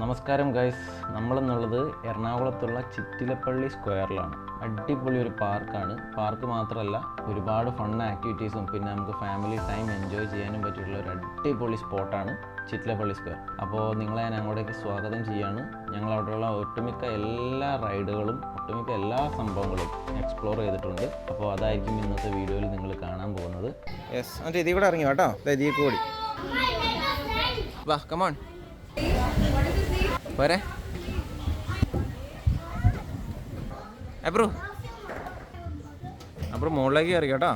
നമസ്കാരം ഗൈസ്. നമ്മളെന്നുള്ളത് എറണാകുളത്തുള്ള ചിറ്റിലപ്പള്ളി സ്ക്വയറിലാണ്. അടിപൊളി ഒരു പാർക്കാണ്. പാർക്ക് മാത്രമല്ല ഒരുപാട് ഫൺ ആക്ടിവിറ്റീസും പിന്നെ നമുക്ക് ഫാമിലി ടൈം എൻജോയ് ചെയ്യാനും പറ്റിയിട്ടുള്ള ഒരു അടിപൊളി സ്പോട്ടാണ് ചിറ്റിലപ്പള്ളി സ്ക്വയർ. അപ്പോൾ നിങ്ങളെ ഞാൻ അങ്ങോട്ടേക്ക് സ്വാഗതം ചെയ്യാണ്. ഞങ്ങൾ അവിടെയുള്ള ഒട്ടുമിക്ക എല്ലാ റൈഡുകളും ഒട്ടുമിക്ക എല്ലാ സംഭവങ്ങളും എക്സ്പ്ലോർ ചെയ്തിട്ടുണ്ട്. അപ്പോൾ അതായിരിക്കും ഇന്നത്തെ വീഡിയോയിൽ നിങ്ങൾ കാണാൻ പോകുന്നത്. യെസ് അതെ ഇതിൽ കൂടെ ഇറങ്ങി കേട്ടോ. ഇതിൽ കൂടി. വാ കമോൺ പോരെ. അബ്രു അബ്രു മുകളിലേക്ക് കയറി കേട്ടോ.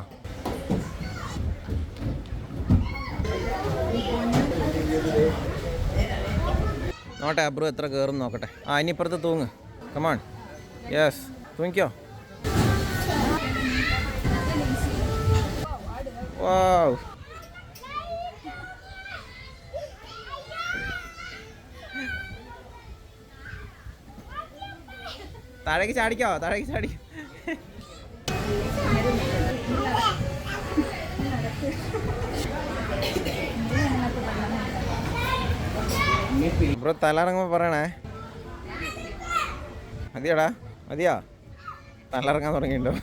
നോട്ടെ അബ്രു എത്ര കയറും നോക്കട്ടെ. ആ ഇനി ഇപ്പുറത്ത് തൂങ്ങ് കമാൺ യെസ് തൂങ്ങിക്കോ. വാവ് താഴേക്ക് ചാടിക്കോ താഴേക്ക് ചാടിക്കോ. ബ്രോ തലറങ്ങുമ്പോ പറയണേ. മതിയാടാ മതിയോ? ഫ്ലൈ തുടങ്ങിയിട്ടുണ്ടോ?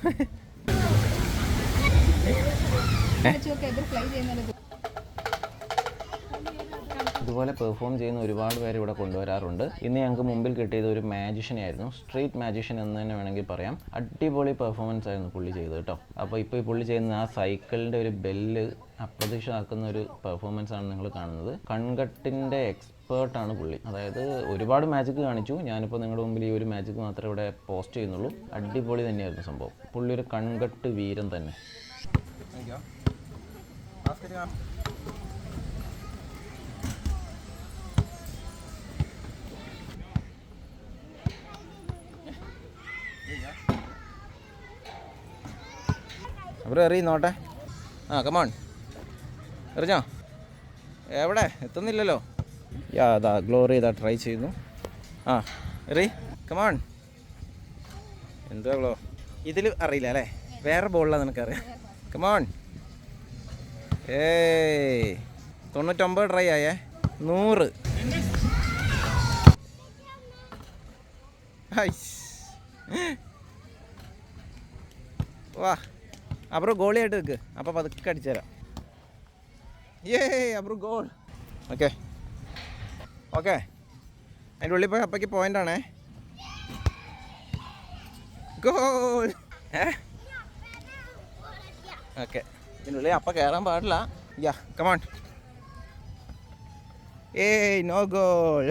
ഇതുപോലെ പെർഫോം ചെയ്യുന്ന ഒരുപാട് പേര് ഇവിടെ കൊണ്ടുവരാറുണ്ട്. ഇന്ന് ഞങ്ങൾക്ക് മുമ്പിൽ കിട്ടിയത് ഒരു മാജിഷ്യനെ ആയിരുന്നു. സ്ട്രീറ്റ് മാജിഷ്യൻ എന്ന് തന്നെ വേണമെങ്കിൽ പറയാം. അടിപൊളി പെർഫോമൻസ് ആയിരുന്നു പുള്ളി ചെയ്തത് കേട്ടോ. അപ്പോൾ ഇപ്പോൾ ഈ പുള്ളി ചെയ്യുന്ന ആ സൈക്കിളിന്റെ ഒരു ബെല്ല് അപ്രതീക്ഷിതമാക്കുന്ന ഒരു പെർഫോമൻസ് ആണ് നിങ്ങൾ കാണുന്നത്. കൺകട്ടിന്റെ എക്സ്പേർട്ടാണ് പുള്ളി. അതായത് ഒരുപാട് മാജിക് കാണിച്ചു. ഞാനിപ്പോൾ നിങ്ങളുടെ മുമ്പിൽ ഈ ഒരു മാജിക് മാത്രമേ ഇവിടെ പോസ്റ്റ് ചെയ്യുന്നുള്ളൂ. അടിപൊളി തന്നെയായിരുന്നു സംഭവം. പുള്ളി ഒരു കൺകട്ട് വീരം തന്നെ. അവിടെ എറിയും നോട്ടെ ആ കമോൺ എറിഞ്ഞോ? എവിടെ? എത്തുന്നില്ലല്ലോ. യാ അതാ ഗ്ലോറി ഇതാ ട്രൈ ചെയ്യുന്നു. ആ എറി. കമോൺ എന്താ ഗ്ലോ ഇതിൽ അറിയില്ല അല്ലേ? വേറെ ബോളിലാണ് നിനക്കറിയാം. കമോൺ ഏ തൊണ്ണൂറ്റൊമ്പത് ട്രൈ ആയേ. നൂറ്. വാ. അബ്രോ ഗോളിയായിട്ട് വെക്ക് അപ്പോൾ പതുക്കെ അടിച്ചു തരാം. ഏ അബ്രോ ഗോൾ. ഓക്കെ. ഓക്കെ. അതിന്റെ ഉള്ളിൽ പോയി അപ്പയ്ക്ക് പോയിന്റ് ആണേ. ഗോൾ. ഏ? ഓക്കെ. ഇതിന്റെ ഉള്ളിൽ അപ്പ കയറാൻ പാടില്ല. യാ കമാൺ ഏയ് നോ ഗോൾ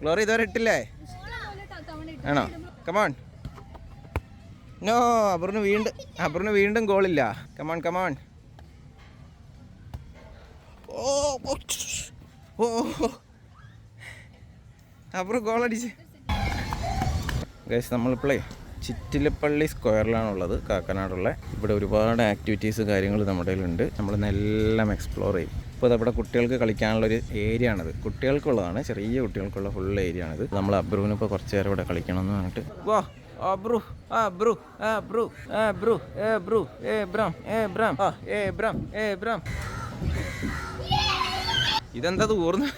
ഗ്ലോറി ഇതുവരെ ഇട്ടില്ലേ? ആണോ? കമാൺ നോ അബറിന് വീണ്ടും അബറിന് വീണ്ടും ഗോളില്ല കമാൺ കമാൺ ഓ ഓ അബറ് ഗോളടിച്ച് നമ്മളിപ്പോഴേ ചിറ്റിലപ്പള്ളി സ്ക്വയറിലാണുള്ളത് കാക്കനാടുള്ള. ഇവിടെ ഒരുപാട് ആക്ടിവിറ്റീസ് കാര്യങ്ങൾ നമ്മുടെ കയ്യിലുണ്ട്. നമ്മളിന്നെല്ലാം എക്സ്പ്ലോർ ചെയ്യും. ഇപ്പോൾ അതവിടെ കുട്ടികൾക്ക് കളിക്കാനുള്ളൊരു ഏരിയ ആണത് കുട്ടികൾക്കുള്ളതാണ് ചെറിയ കുട്ടികൾക്കുള്ള ഫുൾ ഏരിയ ആണിത് നമ്മൾ അബ്രൂവിനിപ്പോൾ കുറച്ച് നേരം ഇവിടെ കളിക്കണം എന്ന് പറഞ്ഞിട്ട്. വാ. ഏ ബ്രാം ഏ ബ്രാം ആ. ഏ ബ്രാം ഏ ബ്രാം. ഇതെന്താ ഊർന്ന്?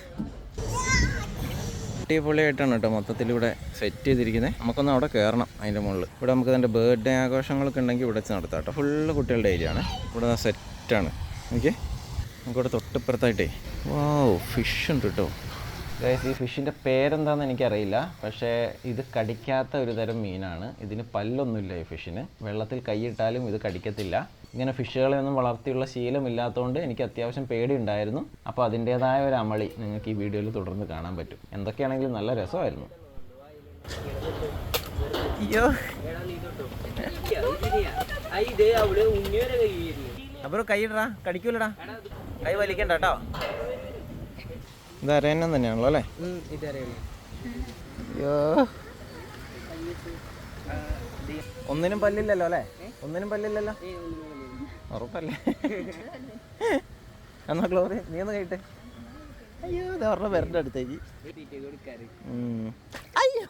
അടിപൊളിയായിട്ടാണ് കേട്ടോ മൊത്തത്തിൽ ഇവിടെ സെറ്റ് ചെയ്തിരിക്കുന്നത് നമുക്കൊന്ന് അവിടെ കയറണം അതിന്റെ മുകളിൽ. ഇവിടെ നമുക്ക് ഇതിന്റെ ബർത്ത്ഡേ ആഘോഷങ്ങളൊക്കെ ഉണ്ടെങ്കിൽ ഇവിടെ വെച്ച് നടത്താം കേട്ടോ. ഫുള്ള് കുട്ടികളുടെ ഏരിയ ആണ്. ഇവിടെ സെറ്റാണ് ഓക്കെ നമുക്കിവിടെ തൊട്ടിപ്പുറത്തായിട്ടേ. വാവ് ഫിഷ് ഉണ്ട് കേട്ടോ. ഗൈസ് ഈ ഫിഷിന്റെ പേരെന്താണെന്ന് എനിക്കറിയില്ല. പക്ഷേ ഇത് കടിക്കാത്ത ഒരു തരം മീനാണ്. ഇതിന് പല്ലൊന്നുമില്ല ഈ ഫിഷിന്. വെള്ളത്തിൽ കൈയിട്ടാലും ഇത് കടിക്കത്തില്ല. ഇങ്ങനെ ഫിഷുകളെ ഒന്നും വളർത്തിയുള്ള ശീലമില്ലാത്തതുകൊണ്ട് എനിക്ക് അത്യാവശ്യം പേടി ഉണ്ടായിരുന്നു അപ്പോൾ അതിന്റേതായ ഒരു അമളി നിങ്ങൾക്ക് ഈ വീഡിയോയിൽ തുടർന്ന് കാണാൻ പറ്റും. എന്തൊക്കെയാണെങ്കിലും നല്ല രസമായിരുന്നു. അയ്യോ. അപ്പൊ കൈയിടടാ കടിക്കൂലടാ. കൈ വലിക്കണ്ട കേട്ടോ. ഇത് അരയന്നം തന്നെയാണല്ലോ അല്ലേ? അയ്യോ. ഒന്നിനും പല്ലില്ലല്ലോ അല്ലേ? ഒന്നിനും പല്ലില്ലല്ലോ? ഉറപ്പല്ലേ? എന്നാ ഗ്ലോറി നീ ഒന്ന് കഴിട്ടെ അയ്യോ ഇത് അവരുടെ പേരുടെ അടുത്തേക്ക്. അയ്യോ.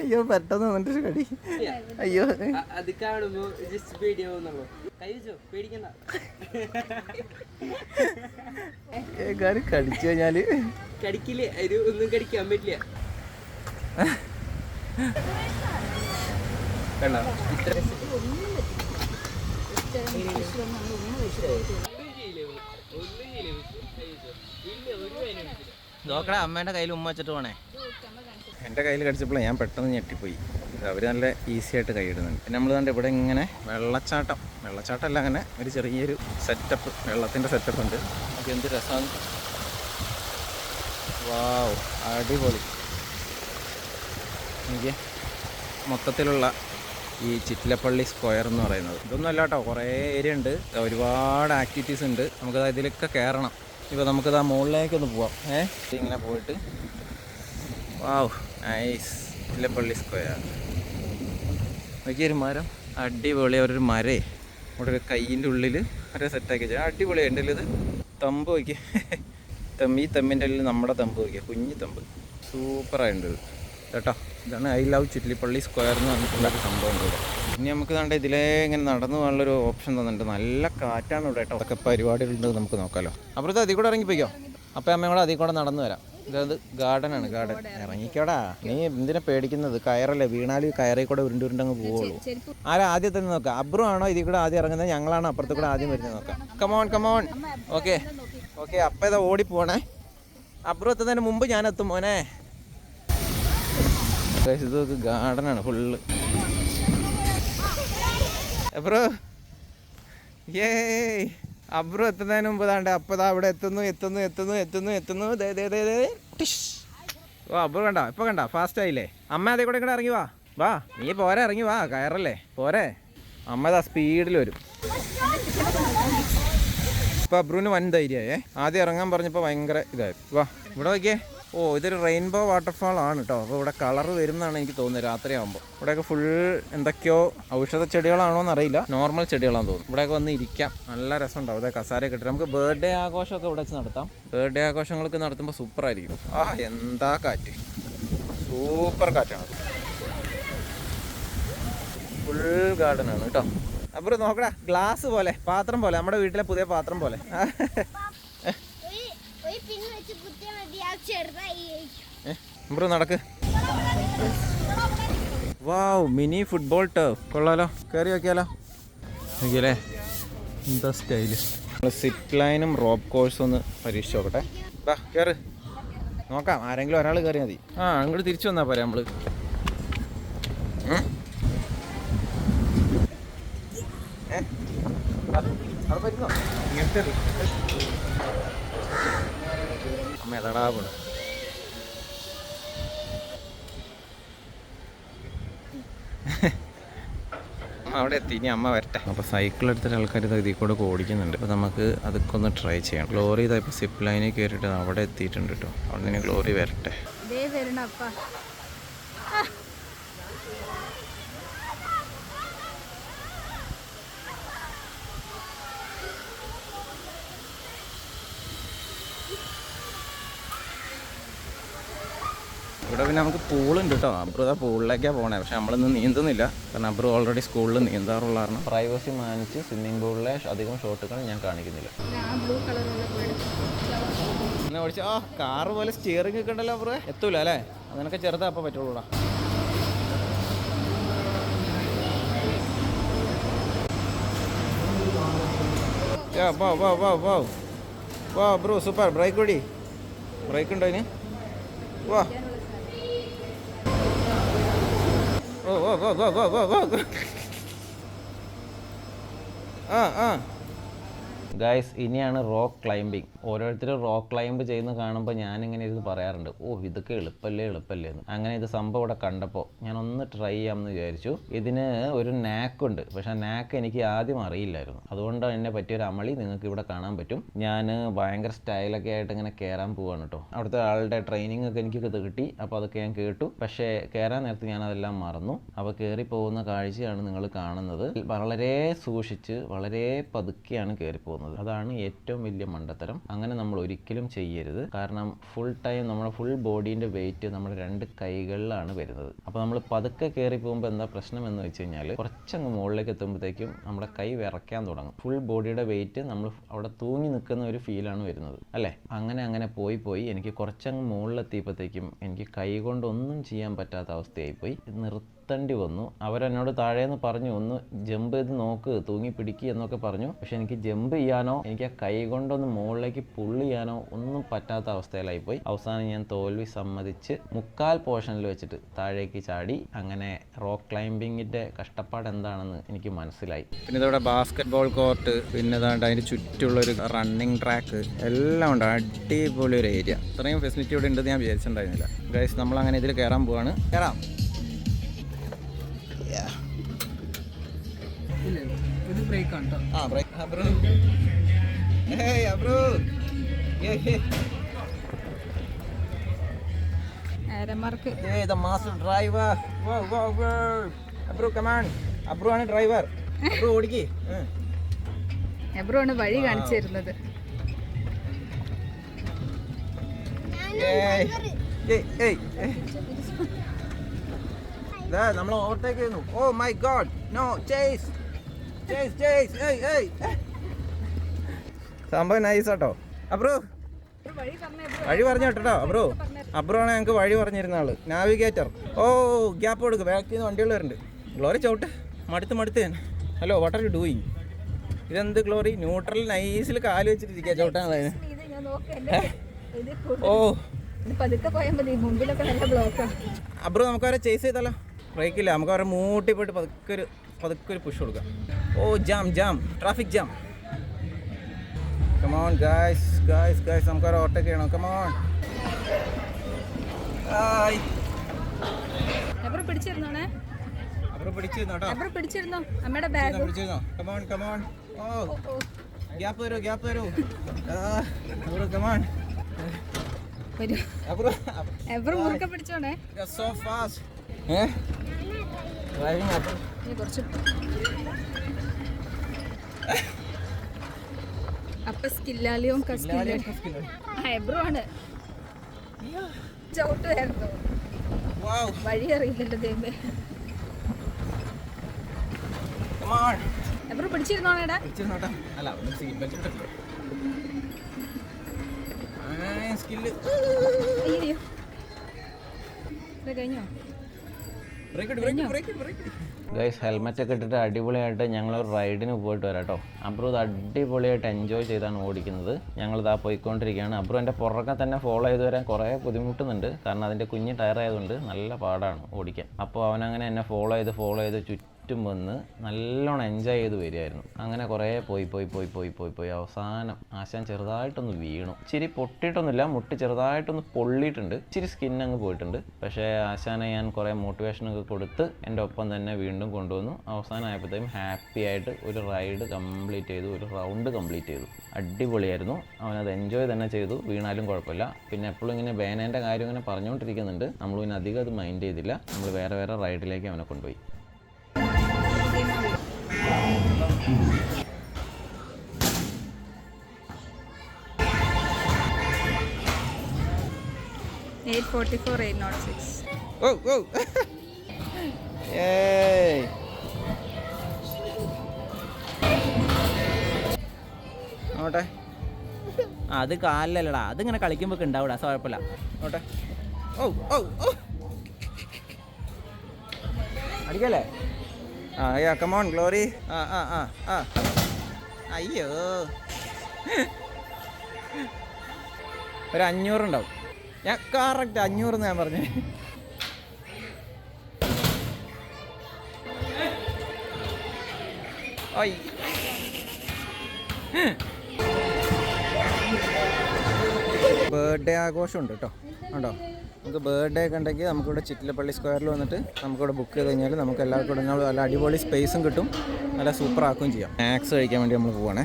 അയ്യോ പെട്ടെന്ന് വന്നിട്ട് കടി. അയ്യോ. അത് കാണുമ്പോ ജസ്റ്റ് പേടിയാവുന്നുള്ളൂ പേടിക്കണ്ട കാര്യം കടിച്ചു കഴിഞ്ഞാൽ. കടിക്കില്ലേ? ഒരു ഒന്നും കടിക്കാൻ പറ്റില്ല. കണ്ടോ? നോക്കടാ അമ്മേന്റെ കയ്യിൽ ഉമ്മ വെച്ചിട്ട് പോണേ. എന്റെ കയ്യിൽ കടിച്ചപ്പോൾ ഞാൻ പെട്ടെന്ന് ഞെട്ടിപ്പോയി. അവർ നല്ല ഈസി ആയിട്ട് കൈയിടുന്നുണ്ട് പിന്നെ നമ്മൾ കണ്ട് ഇവിടെ ഇങ്ങനെ വെള്ളച്ചാട്ടം. അല്ല അങ്ങനെ ഒരു ചെറിയൊരു സെറ്റപ്പ് വെള്ളത്തിന്റെ സെറ്റപ്പ് ഉണ്ട്. നമുക്ക് എന്ത് രസമാണ് വാവ് അടിപൊളി. എനിക്ക് മൊത്തത്തിലുള്ള ഈ ചിറ്റിലപ്പള്ളി സ്ക്വയർ എന്ന് പറയുന്നത്. ഇതൊന്നും അല്ല കേട്ടോ കുറേ ഏരിയ ഉണ്ട്. ഒരുപാട് ആക്ടിവിറ്റീസ് ഉണ്ട്. നമുക്ക് ഇതിലൊക്കെ കയറണം. ഇപ്പോൾ നമുക്കത് ആ മുകളിലേക്കൊന്ന് പോവാം. ഏ? ഇങ്ങനെ പോയിട്ട്. Wow nice. ഇല്ലപ്പള്ളി സ്ക്വയർ നോക്കിയൊരു മരം. അടിപൊളി അവരൊരു മരേ. ഇവിടെ ഒരു കയ്യിന്റെ ഉള്ളിൽ അവരെ സെറ്റാക്കി വെച്ചാൽ അടിപൊളി എന്റെ ഇത് തമ്പ് വയ്ക്കുക തമ്പ് ഈ തമ്പിന്റെ ഉള്ളിൽ നമ്മുടെ തമ്പ് വയ്ക്കുക കുഞ്ഞു തമ്പ്. സൂപ്പറായിട്ടുണ്ട് കേട്ടോ ഇതാണ് ഐ ലവ് ചുറ്റിപ്പള്ളി സ്ക്വയർ എന്ന് പറഞ്ഞിട്ടുള്ള സംഭവം ഉണ്ട് ഇവിടെ ഇനി നമുക്ക് കണ്ട ഇതിലേ ഇങ്ങനെ നടന്നു പോകാനുള്ളൊരു ഓപ്ഷൻ തന്നിട്ടുണ്ട്. നല്ല കാറ്റാണ് ഇവിടെ കേട്ടോ. അതൊക്കെ പരിപാടികളുണ്ട് നമുക്ക് നോക്കാമല്ലോ അപ്പുറത്ത് അതിൽ കൂടെ ഇറങ്ങിപ്പോയിക്കോ? അപ്പം അമ്മയും കൂടെ അതിൽ കൂടെ നടന്നു വരാം. ഇതത് ആണ് ഗാർഡൻ ഇറങ്ങിക്കോടാ. നീ എന്തിനാ പേടിക്കുന്നത്? കയറല്ലേ വീണാലി കയറി കൂടെ ഉരുണ്ട് ഉരുണ്ടങ്ങ് പോവുള്ളൂ. ആരാ ആദ്യം തന്നെ നോക്കാം? അബ്രു ആണോ ഇതിൽ കൂടെ ആദ്യം ഇറങ്ങുന്നത്? ഞങ്ങളാണ് അപ്പുറത്ത് കൂടെ ആദ്യം വരുന്നത് നോക്കാം? കമോൺ കമോൺ ഓക്കെ ഓക്കെ അപ്പം ഇതാ പോണേ. അബ്രു എത്തുന്നതിന് മുമ്പ് ഞാൻ എത്തും മോനെ. ഇത് ഗാർഡനാണ് ഫുള്ള് അബ്രോ ഏ അബ്രു എത്തുന്നതിന് മുമ്പ് താണ്ട് അപ്പോൾ ദാ അവിടെ എത്തുന്നു എത്തുന്നു എത്തുന്നു എത്തുന്നു എത്തുന്നു. ടിഷ്. ഓ അബ്രു കണ്ട ഇപ്പൊ കണ്ട ഫാസ്റ്റ് ആയില്ലേ? അമ്മ അതേ കൂടെ ഇങ്ങോട്ട് ഇറങ്ങി വാ. വാ നീ പോരെ ഇറങ്ങി വാ കയറല്ലേ പോരെ. അമ്മ ദാ സ്പീഡിൽ വരും. ഇപ്പൊ അബ്രുവിന് വൻ ധൈര്യമായേ. ആദ്യം ഇറങ്ങാൻ പറഞ്ഞപ്പോൾ ഭയങ്കര ഇതായി. വാ ഇവിടെ നോക്കിയേ. ഓ ഇതൊരു റെയിൻബോ വാട്ടർഫാൾ ആണ് കേട്ടോ അപ്പോൾ ഇവിടെ കളർ വരും എന്നാണ് എനിക്ക് തോന്നുന്നത് രാത്രിയാകുമ്പോൾ ഇവിടെയൊക്കെ ഫുൾ എന്തൊക്കെയോ ഔഷധ ചെടികളാണോ എന്നറിയില്ല. നോർമൽ ചെടികളാണെന്ന് തോന്നുന്നു. ഇവിടെയൊക്കെ വന്ന് ഇരിക്കാം. നല്ല രസമുണ്ടാവും. അതെ കസാര കിട്ടും നമുക്ക് ബർത്ത്ഡേ ആഘോഷമൊക്കെ ഇവിടെ വെച്ച് നടത്താം. ബർത്ത്ഡേ ആഘോഷങ്ങളൊക്കെ നടത്തുമ്പോൾ സൂപ്പർ ആയിരിക്കും. ആ എന്താ കാറ്റ്. സൂപ്പർ കാറ്റാണ്. ഫുൾ ഗാർഡൻ ആണ് കേട്ടോ അപ്പോൾ നോക്കടാ. ഗ്ലാസ് പോലെ. പാത്രം പോലെ. നമ്മുടെ വീട്ടിലെ പുതിയ പാത്രം പോലെ. ബ്രോ നടക്ക്. Wow mini football turf. കൊള്ളാലോ. കയറി നോക്കിയാലോ. നോക്കിയല്ലേ? എന്താ സ്റ്റൈൽ? നമ്മൾ സിപ്പ് ലൈനും റോപ്പ് കോഴ്സും ഒന്ന് പരീക്ഷിച്ച് നോക്കട്ടെ. വാ കയറ് നോക്കാം ആരെങ്കിലും ഒരാൾ കയറി മതി. ആ അങ്ങോട്ട് തിരിച്ചു വന്നാൽ പോരെ പറ്റുന്നോ? ഇങ്ങനത്തെ എതാടാ അവിടെ എത്തി ഇനി അമ്മ വരട്ടെ. അപ്പോൾ സൈക്കിൾ എടുത്തിട്ട് ആൾക്കാർ ഇത് ഇതിൽ കൂടെ ഓടിക്കുന്നുണ്ട്. അപ്പോൾ നമുക്ക് അതൊക്കെ ഒന്ന് ട്രൈ ചെയ്യാം. ഗ്ലോറി ഇതാ ഇപ്പോൾ സിപ്പ് ലൈനിൽ കയറിയിട്ട് അവിടെ എത്തിയിട്ടുണ്ട് കേട്ടോ അവിടെ നിന്ന് ഗ്ലോറി വരട്ടെ. പിന്നെ നമുക്ക് പൂളുണ്ട് കേട്ടോ അബ്രു ആ പൂളിലേക്കാണ് പോകണേ പക്ഷെ നമ്മളിന്ന് നീന്തുന്നില്ല. കാരണം അബ്രു ഓൾറെഡി സ്കൂളിൽ നീന്താറുള്ള കാരണം. പ്രൈവസി മാനിച്ച് സ്വിമ്മിംഗ് പൂളിലെ അധികം ഷോട്ടുകൾ ഞാൻ കാണിക്കുന്നില്ല. എന്നാ ഓടിച്ച. ആ കാറ് പോലെ സ്റ്റിയറിംഗ് ഒക്കെ ഉണ്ടല്ലോ അബ്രു. എത്തൂല അല്ലേ? അതിനൊക്കെ ചെറുതാ അപ്പോൾ പറ്റുള്ളൂടാ. വാ വാ വാ വാ. വാ ബ്രോ സൂപ്പർ. ബ്രേക്ക് കൂടി ബ്രേക്ക് ഉണ്ടോ അതിന് വാ. ഗായ്സ് ഇനിയാണ് റോക്ക് ക്ലൈംബിങ് ഓരോരുത്തരും റോക്ക് ക്ലൈംബ് ചെയ്യുന്ന കാണുമ്പോൾ ഞാനിങ്ങനെ ഇരുന്ന് പറയാറുണ്ട് ഓ ഇതൊക്കെ എളുപ്പമല്ലേ എളുപ്പമല്ലേ എന്ന്. അങ്ങനെ ഇത് സംഭവം ഇവിടെ കണ്ടപ്പോൾ ഞാൻ ഒന്ന് ട്രൈ ചെയ്യാമെന്ന് വിചാരിച്ചു. ഇതിന് ഒരു നാക്കുണ്ട് പക്ഷേ ആ നാക്ക് എനിക്ക് ആദ്യം അറിയില്ലായിരുന്നു. അതുകൊണ്ട് എന്നെ പറ്റിയൊരു അമളി നിങ്ങൾക്ക് ഇവിടെ കാണാൻ പറ്റും. ഞാൻ ഭയങ്കര സ്റ്റൈലൊക്കെ ആയിട്ട് ഇങ്ങനെ കയറാൻ പോവാണ് കേട്ടോ അവിടുത്തെ ആളുടെ ട്രെയിനിങ് ഒക്കെ എനിക്ക് കിട്ടി അപ്പോൾ അതൊക്കെ ഞാൻ കേട്ടു. പക്ഷേ കയറാൻ നേരത്ത് ഞാൻ അതെല്ലാം മറന്നു. അപ്പോൾ കയറി പോകുന്ന കാഴ്ചയാണ് നിങ്ങൾ കാണുന്നത്. വളരെ സൂക്ഷിച്ച് വളരെ പതുക്കെയാണ് കയറി പോകുന്നത്. അതാണ് ഏറ്റവും വലിയ മണ്ടത്തരം. അങ്ങനെ നമ്മൾ ഒരിക്കലും ചെയ്യരുത്. കാരണം ഫുൾ ടൈം നമ്മുടെ ഫുൾ ബോഡീന്റെ വെയിറ്റ് നമ്മുടെ രണ്ട് കൈകളിലാണ് വരുന്നത്. അപ്പോൾ നമ്മൾ പതുക്കെ കയറി പോകുമ്പോൾ എന്താ പ്രശ്നം എന്ന് വെച്ച് കഴിഞ്ഞാൽ കുറച്ചങ്ങ് മുകളിലേക്ക് എത്തുമ്പോഴത്തേക്കും നമ്മുടെ കൈ വിറയ്ക്കാൻ തുടങ്ങും. ഫുൾ ബോഡിയുടെ വെയിറ്റ് നമ്മൾ അവിടെ തൂങ്ങി നിൽക്കുന്ന ഒരു ഫീലാണ് വരുന്നത്. അല്ലേ? അങ്ങനെ അങ്ങനെ പോയി പോയി എനിക്ക് കുറച്ചങ്ങ് മുകളിലെത്തിയപ്പോഴത്തേക്കും എനിക്ക് കൈ കൊണ്ടൊന്നും ചെയ്യാൻ പറ്റാത്ത അവസ്ഥയായി പോയി അവസ്ഥയായിപ്പോയി നിർത്തേണ്ടി വന്നു. അവരെന്നോട് താഴേന്ന് പറഞ്ഞു ഒന്ന് ജമ്പ് ചെയ്ത് നോക്ക് തൂങ്ങി പിടിക്കുക എന്നൊക്കെ പറഞ്ഞു. പക്ഷെ എനിക്ക് ജമ്പ് ചെയ്യാനോ എനിക്ക് ആ കൈ കൊണ്ടൊന്ന് മുകളിലേക്ക് പുള്ള് ചെയ്യാനോ ഒന്നും പറ്റാത്ത അവസ്ഥയിലായി പോയി അവസാനം ഞാൻ തോൽവി സമ്മതിച്ച് മുക്കാൽ പോർഷനിൽ വെച്ചിട്ട് താഴേക്ക് ചാടി. അങ്ങനെ റോക്ക് ക്ലൈംബിങ്ങിന്റെ കഷ്ടപ്പാട് എന്താണെന്ന് എനിക്ക് മനസ്സിലായി. പിന്നെ ഇതവിടെ ബാസ്കറ്റ് ബോൾ കോർട്ട് പിന്നെ ഇതാണ്ട് ചുറ്റുള്ള ഒരു റണ്ണിങ് ട്രാക്ക് എല്ലാം ഉണ്ട്. അടിപൊളി ഒരു ഏരിയ ഇത്രയും ഫെസിലിറ്റി ഇവിടെ ഉണ്ടെന്ന് ഞാൻ വിചാരിച്ചിട്ടുണ്ടായിരുന്നില്ല. ഗൈസ് നമ്മൾ അങ്ങനെ ഇതിൽ കയറാൻ പോവാണ്. കയറാം ബ്രേക്ക്. ആണ് കേട്ടോ ആ ബ്രേക്ക് അബ്രോ ഹേയ് അബ്രോ ആരന്മാർക്ക് ഏ the master ഡ്രൈവർ വാ വാ wow. അബ്രോ കമാൺ അബ്രോ ആണ് ഡ്രൈവർ. അബ്രോ ഓടിക്കേ. എബ്രോ ആണ് വഴി കാണിച്ചു തരുന്നത്. നമ്മൾ ഓവർടേക്ക് ചെയ്യുന്നു oh my God no chase ഏയ് ഏയ് സംഭവം നൈസ് കേട്ടോ അബ്രോ വഴി പറഞ്ഞ കേട്ടോ അബ്രോ. അബ്രോ ആണ് ഞങ്ങൾക്ക് വഴി പറഞ്ഞിരുന്ന ആൾ. നാവിഗേറ്റർ ഓ ഗ്യാപ്പ് കൊടുക്കും ബാക്കിൽ നിന്ന് വണ്ടികൾ വരുന്നുണ്ട് ഗ്ലോറി ചവിട്ട്. മടുത്ത് മടുത്ത് hello what are you doing ഇതെന്ത് ഗ്ലോറി ന്യൂട്രൽ നൈസിൽ കാൽ വെച്ചിട്ടിരിക്കുക ചവിട്ടാൻ ഓ. അബ്രോ നമുക്ക് അവരെ ചേസ് ചെയ്താലോ? ബ്രേക്കില്ല നമുക്ക് അവരെ മൂട്ടി പോയിട്ട് പതുക്കെ ഒരു പതുക്കെ ഒരു പുഷ് കൊടുക്കാം ഓ jam jam traffic jam come on guys guys guys നമുക്ക് ഒരു ഓട്ടോ ചെയ്യണം. കമോൺ പിടിച്ചിരുന്നോണേ? അബ്രോ പിടിച്ചിരുന്നോ കേട്ടോ എബ്രോ പിടിച്ചിരുന്നോ? അമ്മയുടെ bag. പിടിച്ചിരുന്നോ? Come on come on oh. Gap തരൂ ഗ്യാപ്പ് തരൂ അബ്രോ കമോൺ ഒരു അബ്രോ എബ്രോ മുറുക്കെ പിടിച്ചോണേ? സോ ഫാസ്റ്റ് ഡ്രൈവിംഗ് കുറച്ച് അപ്പൊ സ്കില്ലാലിയും എബ്രോ ആണ് ചവിട്ടുമായിരുന്നു വഴി അറിയില്ലല്ലോ ദൈവമേ. എബ്രോ പിടിച്ചിരുന്നോണേടാ അല്ല സ്കില്ല്. കഴിഞ്ഞോ? ഗൈസ് ഹെൽമെറ്റ് ഒക്കെ ഇട്ടിട്ട് അടിപൊളിയായിട്ട് ഞങ്ങൾ റൈഡിന് പോയിട്ട് വരാം കേട്ടോ അപ്പുറം ഇത് അടിപൊളിയായിട്ട് എൻജോയ് ചെയ്താണ് ഓടിക്കുന്നത്. ഞങ്ങൾ ഞങ്ങളിതാ പോയിക്കൊണ്ടിരിക്കുകയാണ്. അപ്പുറം എന്റെ പുറകെ തന്നെ ഫോളോ ചെയ്ത് വരാൻ കുറേ ബുദ്ധിമുട്ടുന്നുണ്ട്. കാരണം അതിന്റെ കുഞ്ഞ് ടയർ ആയതുകൊണ്ട് നല്ല പാടാണ് ഓടിക്കാൻ. അപ്പോൾ അവനങ്ങനെ എന്നെ ഫോളോ ചെയ്ത് ഫോളോ ചെയ്ത് ചുറ്റും വന്ന് നല്ലോണം എൻജോയ് ചെയ്ത് വരികയായിരുന്നു. അങ്ങനെ കുറേ പോയി പോയി പോയി പോയി പോയി പോയി. അവസാനം ആശാൻ ചെറുതായിട്ടൊന്ന് വീണു. ഇച്ചിരി പൊട്ടിയിട്ടൊന്നുമില്ല മുട്ടി ചെറുതായിട്ടൊന്ന് പൊള്ളിയിട്ടുണ്ട്. ഇച്ചിരി സ്കിൻ അങ്ങ് പോയിട്ടുണ്ട്. പക്ഷേ ആശാനെ ഞാൻ കുറേ മോട്ടിവേഷനൊക്കെ കൊടുത്ത് എന്റെ ഒപ്പം തന്നെ വീണ്ടും കൊണ്ടുവന്നു. അവസാനം ആയപ്പോഴത്തേക്കും ഹാപ്പി ആയിട്ട് ഒരു റൈഡ് കംപ്ലീറ്റ് ചെയ്തു ഒരു റൗണ്ട് കംപ്ലീറ്റ് ചെയ്തു. അടിപൊളിയായിരുന്നു. അവനത് എൻജോയ് തന്നെ ചെയ്തു. വീണാലും കുഴപ്പമില്ല. പിന്നെ എപ്പോഴും ഇങ്ങനെ ബേനേന്റെ കാര്യം ഇങ്ങനെ പറഞ്ഞുകൊണ്ടിരിക്കുന്നുണ്ട്. നമ്മൾ പിന്നെ അധികം അത് മൈൻഡ് ചെയ്തില്ല. നമ്മൾ വേറെ വേറെ റൈഡിലേക്ക് അവനെ കൊണ്ടുപോയി. Eight forty four eight note six. നോട്ടെ അത് കാലിലല്ലടാ. അതിങ്ങനെ കളിക്കുമ്പോൾ ഉണ്ടാവൂടാ അത് കുഴപ്പമില്ല. നോട്ടെ ഓ ഓ അടിക്കല്ലേ? ആ അയ്യോ കമോൺ ഗ്ലോറി ആ ആ ആ ആ. അയ്യോ. ഒരു അഞ്ഞൂറുണ്ടാവും ഞാൻ കറക്റ്റ് അഞ്ഞൂറ് ഞാൻ പറഞ്ഞു. ഓയ്. ബർത്ത്ഡേ ആഘോഷമുണ്ട് കേട്ടോ. ഉണ്ടോ? നമുക്ക് ബർത്ത്ഡേ ഒക്കെ ഉണ്ടെങ്കിൽ നമുക്കിവിടെ ചിറ്റിലപ്പള്ളി സ്ക്വയറിൽ വന്നിട്ട് നമുക്കിവിടെ ബുക്ക് ചെയ്ത് കഴിഞ്ഞാൽ നമുക്ക് എല്ലാവർക്കും ഇവിടെ നല്ല അടിപൊളി സ്പേസും കിട്ടും. നല്ല സൂപ്പർ ആക്കുകയും ചെയ്യാം. സ്നാക്സ് കഴിക്കാൻ വേണ്ടി നമ്മൾ പോവാണേ.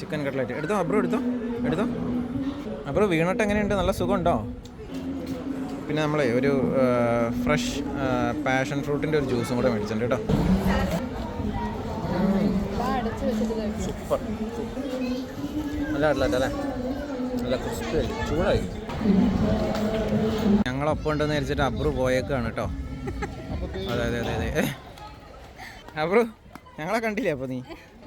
ചിക്കൻ കട്ട്ലറ്റ് എടുത്തോ അബ്രോ എടുത്തോ? എടുത്തോ? അബ്രോ വീണിട്ട് എങ്ങനെയുണ്ട്? നല്ല സുഖമുണ്ടോ? പിന്നെ നമ്മളെ ഒരു ഫ്രഷ് പാഷൻ ഫ്രൂട്ടിന്റെ ഒരു ജ്യൂസും കൂടെ മേടിച്ചിട്ടുണ്ട് കേട്ടോ. സൂപ്പർ നല്ല അല്ലേ? നല്ല ക്രിസ്പി ചൂടായി. ഞങ്ങളൊപ്പം ഉണ്ടെന്ന് വിചാരിച്ചിട്ട് അബ്രു പോയേക്കാണ് കേട്ടോ. അതെ അതെ അതെ അതെ. അബ്രു ഞങ്ങളെ കണ്ടില്ലേ അപ്പോൾ നീ?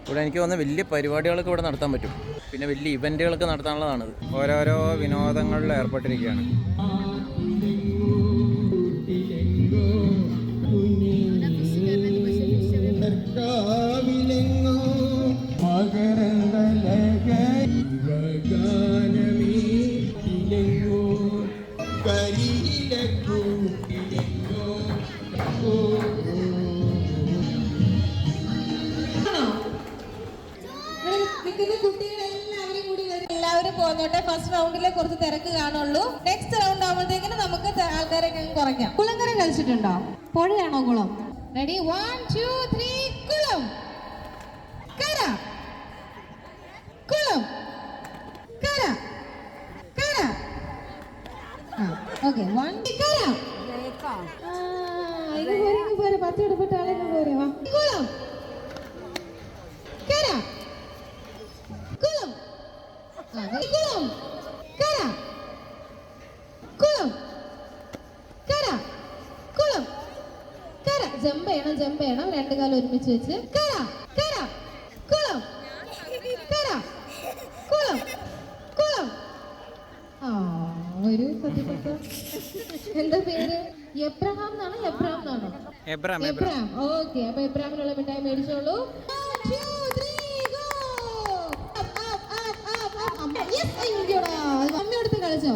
ഇവിടെ എനിക്ക് തോന്നുന്ന വലിയ പരിപാടികളൊക്കെ ഇവിടെ നടത്താൻ പറ്റും. പിന്നെ വലിയ ഇവന്റുകളൊക്കെ നടത്താനുള്ളതാണിത്. ഓരോരോ വിനോദങ്ങളിൽ ഏർപ്പെട്ടിരിക്കുകയാണ്. റൗണ്ടിലെ കുറച്ച് തിരക്ക് കാണുള്ളൂ. നെക്സ്റ്റ് റൗണ്ട് ആകുമ്പോഴത്തേക്കിനും നമുക്ക് ആൾക്കാരെ കുറയ്ക്കാം. കുളങ്കര കളിച്ചിട്ടുണ്ടോ? പുഴയാണോ കുളം? റെഡി വൺ ടു ത്രീ കുളം. കര. കുളം. കര. കര. ഓക്കെ വണ്ടി കര ഇങ്ങ് പോരെ, പത്ത് എടുപ്പിട്ട കാലം ഒരുമിച്ച് വെച്ച് കര കര കുളം. കര കുളം. കുളം. ആ ഒരു സത്യപ്പെട്ട എന്താ പേര്? എബ്രഹാം എന്നാണോ? എബ്രഹാം എന്നാണോ? Abraham Abraham. ഓക്കെ അപ്പൊ എബ്രഹാമിനുള്ള മിഠായി മേടിച്ചോളൂ. അമ്മ. കളിച്ചോ?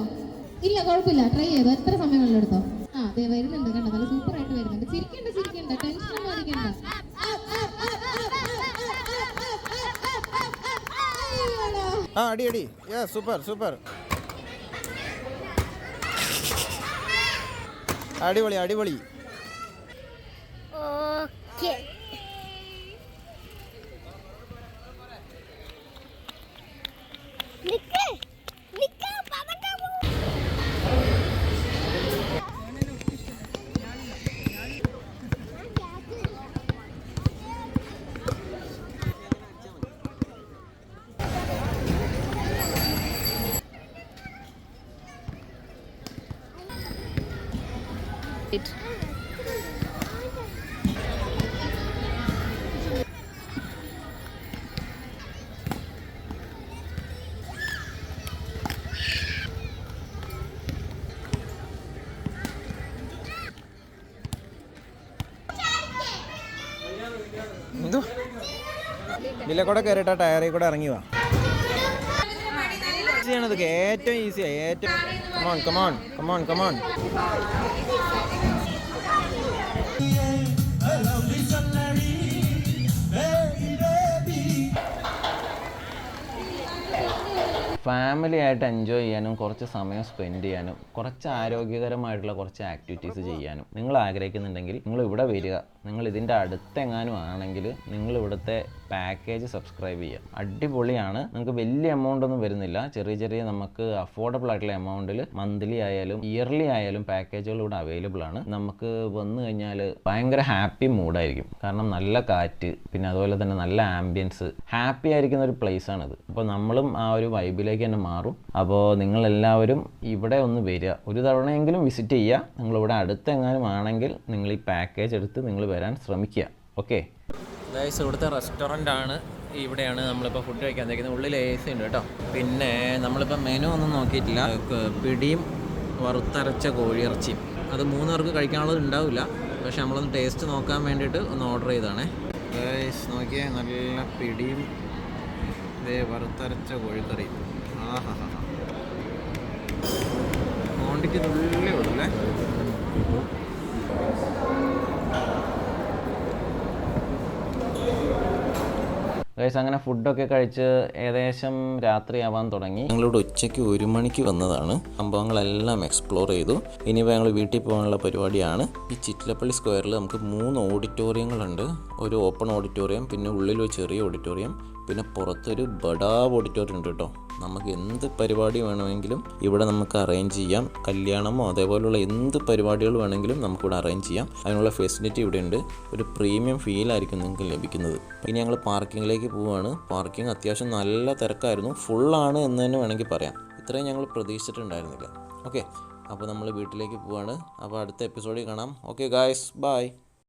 ഇല്ല കുഴപ്പമില്ല. ട്രൈ ചെയ്തോ? എത്ര സമയം എടുത്തോ? ആ അതെ വരുന്നുണ്ട് കണ്ടോ? നല്ല സൂപ്പർ ആയിട്ട് വരുന്നുണ്ട്. ചിരിക്കണ്ട ചിരിക്കണ്ട. ടെൻഷൻ ബാധിക്കണ്ട ആ അടി അടി. യാ സൂപ്പർ സൂപ്പർ അടിപൊളി അടിപൊളി. ഓക്കേ നിൽക്കേ ഇതിലെ കൂടെ കയറിയിട്ട് ആ ടയറിൽ കൂടെ ഇറങ്ങി വാ. ഈസിയാണത് ഏറ്റവും ഈസിയാ ഏറ്റവും come on come on come on come on family ആയിട്ട് എൻജോയ് ചെയ്യാനും കുറച്ച് സമയം സ്പെൻഡ് ചെയ്യാനും കുറച്ച് ആരോഗ്യകരമായിട്ടുള്ള കുറച്ച് ആക്ടിവിറ്റീസ് ചെയ്യാനും നിങ്ങൾ ആഗ്രഹിക്കുന്നുണ്ടെങ്കിൽ നിങ്ങൾ ഇവിടെ വരിക. നിങ്ങൾ ഇതിന്റെ അടുത്തെങ്ങാനും ആണെങ്കിൽ നിങ്ങൾ ഇവിടുത്തെ പാക്കേജ് സബ്സ്ക്രൈബ് ചെയ്യുക അടിപൊളിയാണ്. നിങ്ങൾക്ക് വലിയ എമൗണ്ട് ഒന്നും വരുന്നില്ല. ചെറിയ ചെറിയ നമുക്ക് അഫോർഡബിൾ ആയിട്ടുള്ള എമൗണ്ടിൽ മന്ത്ലി ആയാലും ഇയർലി ആയാലും പാക്കേജുകൾ ഇവിടെ അവൈലബിൾ ആണ്. നമുക്ക് വന്നു കഴിഞ്ഞാൽ ഭയങ്കര ഹാപ്പി മൂഡായിരിക്കും കാരണം നല്ല കാറ്റ് പിന്നെ അതുപോലെ തന്നെ നല്ല ആംബിയൻസ് ഹാപ്പി ആയിരിക്കുന്ന ഒരു പ്ലേസ് ആണിത്. അപ്പോൾ നമ്മളും ആ ഒരു വൈബിലേക്ക് തന്നെ മാറും. അപ്പോൾ നിങ്ങളെല്ലാവരും ഇവിടെ ഒന്ന് വരിക. ഒരു തവണയെങ്കിലും വിസിറ്റ് ചെയ്യുക. നിങ്ങളിവിടെ അടുത്തെങ്ങാനും ആണെങ്കിൽ നിങ്ങൾ ഈ പാക്കേജ് എടുത്ത് നിങ്ങൾ വരാൻ ശ്രമിക്കുക. ഓക്കെ ഗൈസ് ഇവിടുത്തെ റെസ്റ്റോറന്റ് ആണ്. ഇവിടെയാണ് നമ്മളിപ്പോൾ ഫുഡ് കഴിക്കാൻ തേക്കുന്നത് ഉള്ളിൽ എ സി ഉണ്ട് കേട്ടോ. പിന്നെ നമ്മളിപ്പോൾ മെനു ഒന്നും നോക്കിയിട്ടില്ല. പിടിയും വറുത്തരച്ച കോഴിയിറച്ചിയും. അത് മൂന്നുപേർക്ക് കഴിക്കാനുള്ളത് ഉണ്ടാവില്ല. പക്ഷെ നമ്മളൊന്ന് ടേസ്റ്റ് നോക്കാൻ വേണ്ടിയിട്ട് ഒന്ന് ഓർഡർ ചെയ്തതാണേ. ഗൈസ് നോക്കിയേ നല്ല പിടിയും ഇതേ വറുത്തരച്ച കോഴിക്കറി ആഹാ ക്വാണ്ടിറ്റി തുള്ളേ ഉള്ളൂ അല്ലേ? ഗൈസ് അങ്ങനെ ഫുഡൊക്കെ കഴിച്ച് ഏകദേശം രാത്രിയാവാൻ തുടങ്ങി. ഞങ്ങളിവിടെ ഉച്ചയ്ക്ക് ഒരു മണിക്ക് വന്നതാണ്. സംഭവങ്ങളെല്ലാം എക്സ്പ്ലോർ ചെയ്തു. ഇനിയിപ്പോൾ ഞങ്ങൾ വീട്ടിൽ പോകാനുള്ള പരിപാടിയാണ്. ഈ ചിറ്റിലപ്പള്ളി സ്ക്വയറിൽ നമുക്ക് മൂന്ന് ഓഡിറ്റോറിയങ്ങളുണ്ട് ഒരു ഓപ്പൺ ഓഡിറ്റോറിയം പിന്നെ ഉള്ളിലൊരു ചെറിയ ഓഡിറ്റോറിയം പിന്നെ പുറത്തൊരു ബഡാവ് ഓഡിറ്റോറിയം ഉണ്ട് കേട്ടോ. നമുക്ക് എന്ത് പരിപാടി വേണമെങ്കിലും ഇവിടെ നമുക്ക് അറേഞ്ച് ചെയ്യാം. കല്യാണമോ അതേപോലുള്ള എന്ത് പരിപാടികൾ വേണമെങ്കിലും നമുക്കിവിടെ അറേഞ്ച് ചെയ്യാം. അതിനുള്ള ഫെസിലിറ്റി ഇവിടെ ഉണ്ട് ഒരു പ്രീമിയം ഫീൽ ആയിരിക്കും നിങ്ങൾക്ക് ലഭിക്കുന്നത്. ഇനി ഞങ്ങൾ പാർക്കിങ്ങിലേക്ക് പോവുകയാണ് പാർക്കിംഗ് അത്യാവശ്യം നല്ല തിരക്കായിരുന്നു. ഫുള്ളാണ് എന്ന് തന്നെ വേണമെങ്കിൽ പറയാം. ഇത്രയും ഞങ്ങൾ പ്രതീക്ഷിച്ചിട്ടുണ്ടായിരുന്നില്ല. ഓക്കെ അപ്പോൾ നമ്മൾ വീട്ടിലേക്ക് പോവാണ്. അപ്പോൾ അടുത്ത എപ്പിസോഡിൽ കാണാം. Okay guys bye